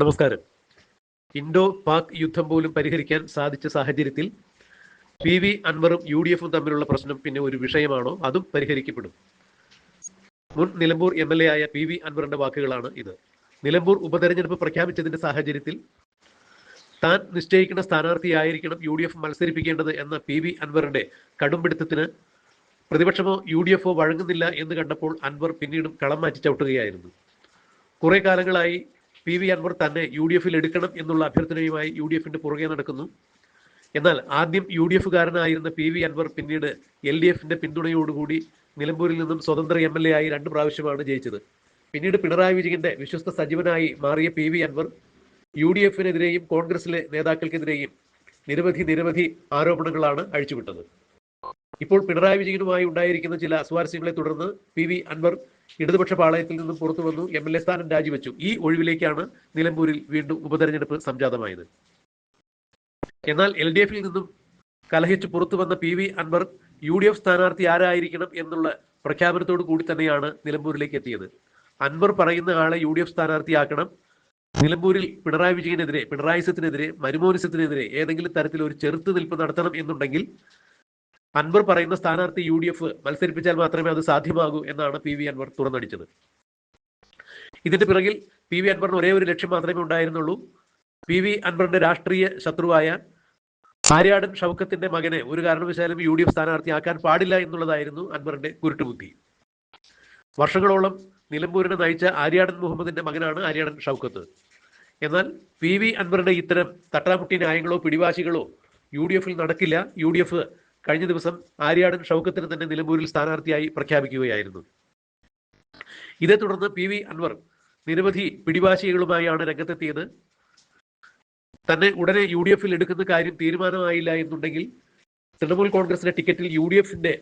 നമസ്കാരം. ഇൻഡോ പാക് യുദ്ധം പോലും പരിഹരിക്കാൻ സാധിച്ച സാഹചര്യത്തിൽ പി വി അൻവറും യു ഡി എഫും തമ്മിലുള്ള പ്രശ്നം പിന്നെ ഒരു വിഷയമാണോ? അതും പരിഹരിക്കപ്പെടും. മുൻ നിലമ്പൂർ എം എൽ എ ആയ പി വി അൻവറിന്റെ വാക്കുകളാണ് ഇത്. നിലമ്പൂർ ഉപതെരഞ്ഞെടുപ്പ് പ്രഖ്യാപിച്ചതിന്റെ സാഹചര്യത്തിൽ താൻ നിശ്ചയിക്കുന്ന സ്ഥാനാർത്ഥിയായിരിക്കണം യു ഡി എഫ് മത്സരിപ്പിക്കേണ്ടത് എന്ന പി വി അൻവറിന്റെ കടുംപിടുത്തത്തിന് പ്രതിപക്ഷമോ യു ഡി എഫോ വഴങ്ങുന്നില്ല എന്ന് കണ്ടപ്പോൾ അൻവർ പിന്നീടും കളം മാറ്റി ചവിട്ടുകയായിരുന്നു. കുറെ കാലങ്ങളായി പി വി അൻവർ തന്നെ യു ഡി എഫിൽ എടുക്കണം എന്നുള്ള അഭ്യർത്ഥനയുമായി യു ഡി എഫിന്റെ പുറകെ നടക്കുന്നു. എന്നാൽ ആദ്യം യു ഡി എഫുകാരനായിരുന്ന പി വി അൻവർ പിന്നീട് എൽ ഡി എഫിന്റെ പിന്തുണയോടുകൂടി നിലമ്പൂരിൽ നിന്നും സ്വതന്ത്ര എം എൽ എ ആയി രണ്ട് പ്രാവശ്യമാണ് ജയിച്ചത്. പിന്നീട് പിണറായി വിജയന്റെ വിശ്വസ്ത സജീവനായി മാറിയ P V Anvar U D എഫിനെതിരെയും കോൺഗ്രസിലെ നേതാക്കൾക്കെതിരെയും നിരവധി നിരവധി ആരോപണങ്ങളാണ് അഴിച്ചുവിട്ടത്. ഇപ്പോൾ പിണറായി വിജയനുമായി ഉണ്ടായിരിക്കുന്ന ചില അസ്വാരസ്യങ്ങളെ തുടർന്ന് പി വി അൻവർ ഇടതുപക്ഷ പാളയത്തിൽ നിന്നും പുറത്തു വന്നു എം എൽ എ സ്ഥാനം രാജിവെച്ചു. ഈ ഒഴിവിലേക്കാണ് നിലമ്പൂരിൽ വീണ്ടും ഉപതെരഞ്ഞെടുപ്പ് സംജാതമായത്. എന്നാൽ എൽ ഡി എഫിൽ നിന്നും കലഹിച്ച് പുറത്തു വന്ന P V Anvar U D F സ്ഥാനാർത്ഥി ആരായിരിക്കണം എന്നുള്ള പ്രഖ്യാപനത്തോടു കൂടി തന്നെയാണ് നിലമ്പൂരിലേക്ക് എത്തിയത്. അൻവർ പറയുന്ന ആളെ യു ഡി എഫ് സ്ഥാനാർത്ഥിയാക്കണം നിലമ്പൂരിൽ പിണറായി വിജയനെതിരെ പിണറായിസത്തിനെതിരെ മരുമോനിസത്തിനെതിരെ ഏതെങ്കിലും തരത്തിൽ ഒരു ചെറുത്ത് നിൽപ്പ് നടത്തണം എന്നുണ്ടെങ്കിൽ അൻവർ പറയുന്ന സ്ഥാനാർത്ഥി യു ഡി എഫ് മത്സരിപ്പിച്ചാൽ മാത്രമേ അത് സാധ്യമാകൂ എന്നാണ് പി വി അൻവർ തുറന്നടിച്ചത്. ഇതിന്റെ പിറകിൽ പി വി അൻവറിന് ഒരേ ഒരു ലക്ഷ്യം മാത്രമേ ഉണ്ടായിരുന്നുള്ളൂ. പി വി അൻവറിന്റെ രാഷ്ട്രീയ ശത്രുവായ ആര്യാടൻ ഷൗക്കത്തിന്റെ മകനെ ഒരു കാരണവശാലും യു ഡി എഫ് സ്ഥാനാർത്ഥിയാക്കാൻ പാടില്ല എന്നുള്ളതായിരുന്നു അൻവറിന്റെ കുരുട്ടുബുദ്ധി. വർഷങ്ങളോളം നിലമ്പൂരിനെ നയിച്ച ആര്യാടൻ മുഹമ്മദിന്റെ മകനാണ് ആര്യാടൻ ഷൗക്കത്ത്. എന്നാൽ പി വി അൻവറിന്റെ ഇത്തരം തട്ടാമുട്ടി ന്യായങ്ങളോ പിടിവാശികളോ യു ഡി എഫിൽ നടക്കില്ല. യു ഡി എഫ് കഴിഞ്ഞ ദിവസം ആര്യാടൻ ഷൗക്കത്തിന് തന്നെ നിലമ്പൂരിൽ സ്ഥാനാർത്ഥിയായി പ്രഖ്യാപിക്കുകയായിരുന്നു. ഇതേ തുടർന്ന് പി വി അൻവർ നിരവധി പിടിവാശികളുമായാണ് രംഗത്തെത്തിയത്. തന്നെ ഉടനെ യു ഡി എഫിൽ എടുക്കുന്ന കാര്യം തീരുമാനമായില്ല എന്നുണ്ടെങ്കിൽ തൃണമൂൽ കോൺഗ്രസിന്റെ ടിക്കറ്റിൽ യു ഡി എഫിന്റെ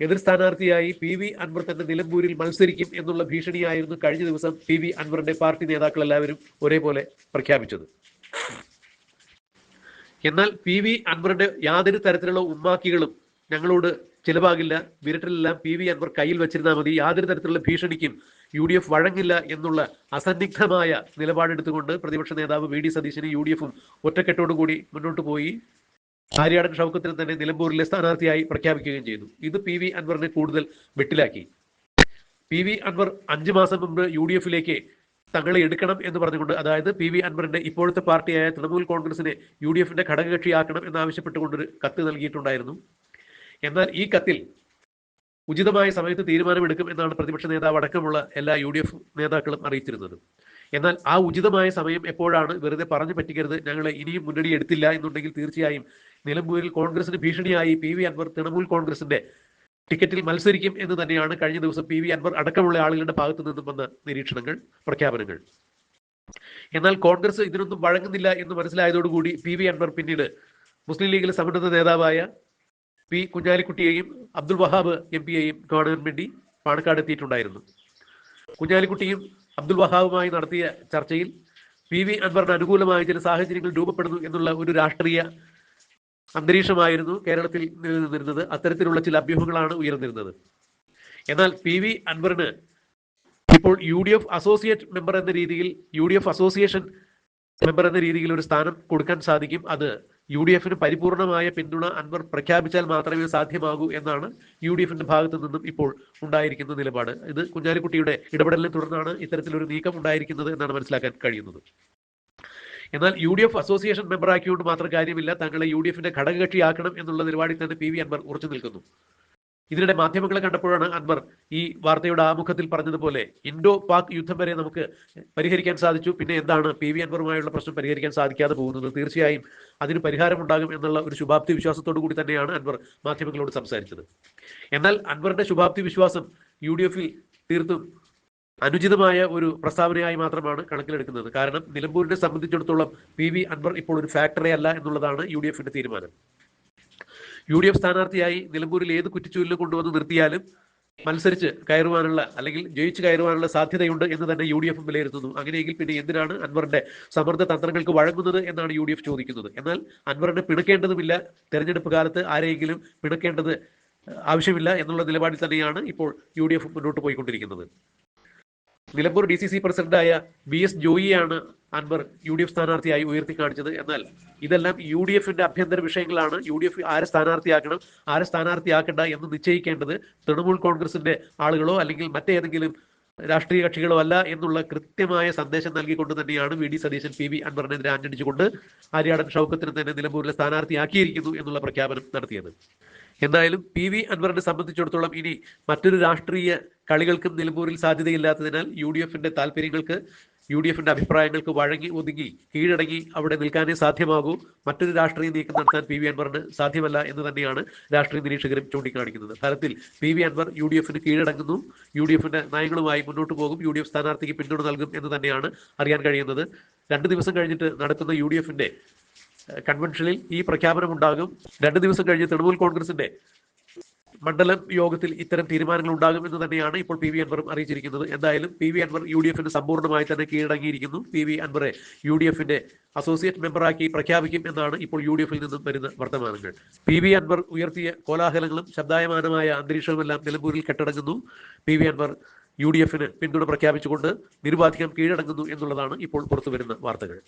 എതിർ സ്ഥാനാർത്ഥിയായി പി വി അൻവർ തന്നെ നിലമ്പൂരിൽ മത്സരിക്കും എന്നുള്ള ഭീഷണിയായിരുന്നു കഴിഞ്ഞ ദിവസം പി വി അൻവറിന്റെ പാർട്ടി നേതാക്കൾ എല്ലാവരും ഒരേപോലെ പ്രഖ്യാപിച്ചത്. എന്നാൽ പി വി അൻവറിന്റെ യാതൊരു തരത്തിലുള്ള ഉമ്മാക്കികളും ഞങ്ങളോട് ചിലവാകില്ല. വിരട്ടിലെല്ലാം പി വി അൻവർ കയ്യിൽ വെച്ചിരുന്നാൽ മതി. യാതൊരു തരത്തിലുള്ള ഭീഷണിക്കും യു ഡി എഫ് വഴങ്ങില്ല എന്നുള്ള അസന്നിഗ്ധമായ നിലപാടെടുത്തുകൊണ്ട് പ്രതിപക്ഷ നേതാവ് വി ഡി സതീശന് യു ഡി എഫും ഒറ്റക്കെട്ടോടുകൂടി മുന്നോട്ട് പോയി. ആര്യാടൻ ഷൗക്കത്തിന് തന്നെ നിലമ്പൂരിലെ സ്ഥാനാർത്ഥിയായി പ്രഖ്യാപിക്കുകയും ചെയ്തു. ഇത് പി വി അൻവറിനെ കൂടുതൽ വെട്ടിലാക്കി. പി വി അൻവർ അഞ്ചു മാസം മുമ്പ് യു ഡി എഫിലേക്ക് തങ്ങളെ എടുക്കണം എന്ന് പറഞ്ഞുകൊണ്ട് അതായത് പി വി അൻവറിന്റെ ഇപ്പോഴത്തെ പാർട്ടിയായ തൃണമൂൽ കോൺഗ്രസിനെ യു ഡി എഫിന്റെ ഘടകകക്ഷിയാക്കണം എന്നാവശ്യപ്പെട്ടുകൊണ്ടൊരു കത്ത് നൽകിയിട്ടുണ്ടായിരുന്നു. എന്നാൽ ഈ കത്തിൽ ഉചിതമായ സമയത്ത് തീരുമാനമെടുക്കും എന്നാണ് പ്രതിപക്ഷ നേതാവ് അടക്കമുള്ള എല്ലാ യു ഡി എഫ് നേതാക്കളും അറിയിച്ചിരുന്നത്. എന്നാൽ ആ ഉചിതമായ സമയം എപ്പോഴാണ് വെറുതെ പറഞ്ഞു പറ്റിക്കരുത് ഞങ്ങൾ ഇനിയും മുന്നണി എടുത്തില്ല എന്നുണ്ടെങ്കിൽ തീർച്ചയായും നിലമ്പൂരിൽ കോൺഗ്രസിന് ഭീഷണിയായി പി വി അൻവർ തൃണമൂൽ കോൺഗ്രസിന്റെ ടിക്കറ്റിൽ മത്സരിക്കും എന്ന് തന്നെയാണ് കഴിഞ്ഞ ദിവസം പി വി അൻവർ അടക്കമുള്ള ആളുകളുടെ ഭാഗത്തു നിന്നും വന്ന നിരീക്ഷണങ്ങൾ പ്രഖ്യാപനങ്ങൾ. എന്നാൽ കോൺഗ്രസ് ഇതിനൊന്നും വഴങ്ങുന്നില്ല എന്ന് മനസ്സിലായതോടുകൂടി പി വി അൻവർ പിന്നീട് മുസ്ലിം ലീഗിലെ സമുന്നത നേതാവായ പി കുഞ്ഞാലിക്കുട്ടിയെയും അബ്ദുൽ വഹാബ് എം പിയെയും കാണാൻ വേണ്ടി പാണക്കാട് എത്തിയിട്ടുണ്ടായിരുന്നു. കുഞ്ഞാലിക്കുട്ടിയും അബ്ദുൽ വഹാബുമായി നടത്തിയ ചർച്ചയിൽ പി വി അൻവറിന് അനുകൂലമായ ചില സാഹചര്യങ്ങൾ രൂപപ്പെടുന്നു എന്നുള്ള ഒരു രാഷ്ട്രീയ അന്തരീക്ഷമായിരുന്നു കേരളത്തിൽ നിലനിന്നിരുന്നത്. അത്തരത്തിലുള്ള ചില അഭ്യൂഹങ്ങളാണ് ഉയർന്നിരുന്നത്. എന്നാൽ പി വി അൻവറിന് ഇപ്പോൾ U D F associate member എന്ന രീതിയിൽ U D F association member എന്ന രീതിയിൽ ഒരു സ്ഥാനം കൊടുക്കാൻ സാധിക്കും. അത് യു ഡി എഫിന് പരിപൂർണമായ പിന്തുണ അൻവർ പ്രഖ്യാപിച്ചാൽ മാത്രമേ സാധ്യമാകൂ എന്നാണ് യു ഡി എഫിന്റെ ഭാഗത്തു നിന്നും ഇപ്പോൾ ഉണ്ടായിരിക്കുന്ന നിലപാട്. ഇത് കുഞ്ഞാലിക്കുട്ടിയുടെ ഇടപെടലിനെ തുടർന്നാണ് ഇത്തരത്തിലൊരു നീക്കം ഉണ്ടായിരിക്കുന്നത് എന്നാണ് മനസ്സിലാക്കാൻ കഴിയുന്നത്. എന്നാൽ യു ഡി എഫ് അസോസിയേഷൻ മെമ്പറാക്കിയോണ്ട് മാത്രം കാര്യമില്ല. തങ്ങളെ യു ഡി എഫിന്റെ ഘടകകക്ഷിയാക്കണം എന്നുള്ള നിലപാടിൽ തന്നെ പി വി അൻവർ ഉറച്ചു നിൽക്കുന്നു. ഇതിനിടെ മാധ്യമങ്ങളെ കണ്ടപ്പോഴാണ് അൻവർ ഈ വാർത്തയുടെ ആമുഖത്തിൽ പറഞ്ഞതുപോലെ ഇൻഡോ പാക് യുദ്ധം വരെ നമുക്ക് പരിഹരിക്കാൻ സാധിച്ചു. പിന്നെ എന്താണ് പി വി അൻവറുമായുള്ള പ്രശ്നം പരിഹരിക്കാൻ സാധിക്കാതെ പോകുന്നത്? തീർച്ചയായും അതിന് പരിഹാരമുണ്ടാകും എന്നുള്ള ഒരു ശുഭാപ്തി വിശ്വാസത്തോടു കൂടി തന്നെയാണ് അൻവർ മാധ്യമങ്ങളോട് സംസാരിച്ചത്. എന്നാൽ അൻവറിന്റെ ശുഭാപ്തി വിശ്വാസം യു ഡി എഫിൽ തീർത്തും അനുചിതമായ ഒരു പ്രസ്താവനയായി മാത്രമാണ് കണക്കിലെടുക്കുന്നത്. കാരണം നിലമ്പൂരിനെ സംബന്ധിച്ചിടത്തോളം പി വി അൻവർ ഇപ്പോൾ ഒരു ഫാക്ടറി അല്ല എന്നുള്ളതാണ് യു ഡി എഫിന്റെ തീരുമാനം. യു ഡി എഫ് സ്ഥാനാർത്ഥിയായി നിലമ്പൂരിൽ ഏത് കുറ്റിച്ചൂരിലും കൊണ്ടുവന്ന് നിർത്തിയാലും മത്സരിച്ച് കയറുവാനുള്ള അല്ലെങ്കിൽ ജയിച്ച് കയറുവാനുള്ള സാധ്യതയുണ്ട് എന്ന് തന്നെ യു ഡി എഫ് വിലയിരുത്തുന്നു. അങ്ങനെയെങ്കിൽ പിന്നെ എന്തിനാണ് അൻവറിന്റെ സമ്മർദ്ദ തന്ത്രങ്ങൾക്ക് വഴങ്ങുന്നത് എന്നാണ് യു ഡി എഫ് ചോദിക്കുന്നത്. എന്നാൽ അൻവറിനെ പിണക്കേണ്ടതുമില്ല. തെരഞ്ഞെടുപ്പ് കാലത്ത് ആരെയെങ്കിലും പിണക്കേണ്ടത് ആവശ്യമില്ല എന്നുള്ള നിലപാടിൽ തന്നെയാണ് ഇപ്പോൾ യു ഡി എഫ് മുന്നോട്ട് പോയിക്കൊണ്ടിരിക്കുന്നത്. നിലമ്പൂർ ഡി സി സി പ്രസിഡന്റായ വി എസ് ജോയിയാണ് അൻവർ യു ഡി എഫ് സ്ഥാനാർത്ഥിയായി ഉയർത്തി കാണിച്ചത്. എന്നാൽ ഇതെല്ലാം യു ഡി എഫിന്റെ ആഭ്യന്തര വിഷയങ്ങളാണ്. യു ഡി എഫ് ആരെ സ്ഥാനാർത്ഥിയാക്കണം ആരെ സ്ഥാനാർത്ഥിയാക്കേണ്ട എന്ന് നിശ്ചയിക്കേണ്ടത് തൃണമൂൽ കോൺഗ്രസിന്റെ ആളുകളോ അല്ലെങ്കിൽ മറ്റേതെങ്കിലും രാഷ്ട്രീയ കക്ഷികളോ അല്ല എന്നുള്ള കൃത്യമായ സന്ദേശം നൽകിക്കൊണ്ട് തന്നെയാണ് V D Satheesan P V അൻവറിനെതിരെ ആഞ്ഞടിച്ചുകൊണ്ട് ആര്യാടൻ ഷൗക്കത്തിന് തന്നെ നിലമ്പൂരിലെ സ്ഥാനാർത്ഥിയാക്കിയിരിക്കുന്നു എന്നുള്ള പ്രഖ്യാപനം നടത്തിയത്. എന്തായാലും പി വി അൻവറിനെ സംബന്ധിച്ചിടത്തോളം ഇനി മറ്റൊരു രാഷ്ട്രീയ കളികൾക്കും നിലമ്പൂരിൽ സാധ്യതയില്ലാത്തതിനാൽ യു ഡി എഫിന്റെ താല്പര്യങ്ങൾക്ക് യു ഡി എഫിന്റെ അഭിപ്രായങ്ങൾക്ക് വഴങ്ങി ഒതുങ്ങി കീഴടങ്ങി അവിടെ നിൽക്കാനേ സാധ്യമാകൂ. മറ്റൊരു രാഷ്ട്രീയ നീക്കം നടത്താൻ പി വി അൻവറിന് സാധ്യമല്ല എന്ന് തന്നെയാണ് രാഷ്ട്രീയ നിരീക്ഷകരും ചൂണ്ടിക്കാണിക്കുന്നത്. ഫലത്തിൽ P V Anvar U D എഫിന് കീഴടങ്ങുന്നു. യു ഡി എഫിന്റെ നയങ്ങളുമായി മുന്നോട്ട് പോകും. യു ഡി എഫ് സ്ഥാനാർത്ഥിക്ക് പിന്തുണ നൽകും എന്ന് തന്നെയാണ് അറിയാൻ കഴിയുന്നത്. രണ്ട് ദിവസം കഴിഞ്ഞിട്ട് നടക്കുന്ന യു ഡി എഫിന്റെ കൺവെൻഷനിൽ ഈ പ്രഖ്യാപനം ഉണ്ടാകും രണ്ട് ദിവസം കഴിഞ്ഞ് തൃണമൂൽ കോൺഗ്രസിന്റെ മണ്ഡലം യോഗത്തിൽ ഇത്തരം തീരുമാനങ്ങൾ ഉണ്ടാകും എന്ന് തന്നെയാണ് ഇപ്പോൾ പി വി അൻവറും അറിയിച്ചിരിക്കുന്നത്. എന്തായാലും P V Anvar U D എഫിന് സമ്പൂർണമായി തന്നെ കീഴടങ്ങിയിരിക്കുന്നു. പി വി അൻവറെ യു ഡി എഫിന്റെ അസോസിയേറ്റ് മെമ്പറാക്കി പ്രഖ്യാപിക്കും എന്നാണ് ഇപ്പോൾ യു ഡി എഫിൽ നിന്നും വരുന്ന വർത്തമാനങ്ങൾ. പി വി അൻവർ ഉയർത്തിയ കോലാഹലങ്ങളും ശബ്ദായമാനമായ അന്തരീക്ഷവുമെല്ലാം നിലമ്പൂരിൽ കെട്ടടങ്ങുന്നു. P V Anvar U D എഫിന് പിന്തുണ പ്രഖ്യാപിച്ചുകൊണ്ട് നിരുപാധികം കീഴടങ്ങുന്നു എന്നുള്ളതാണ് ഇപ്പോൾ പുറത്തുവരുന്ന വാർത്തകൾ.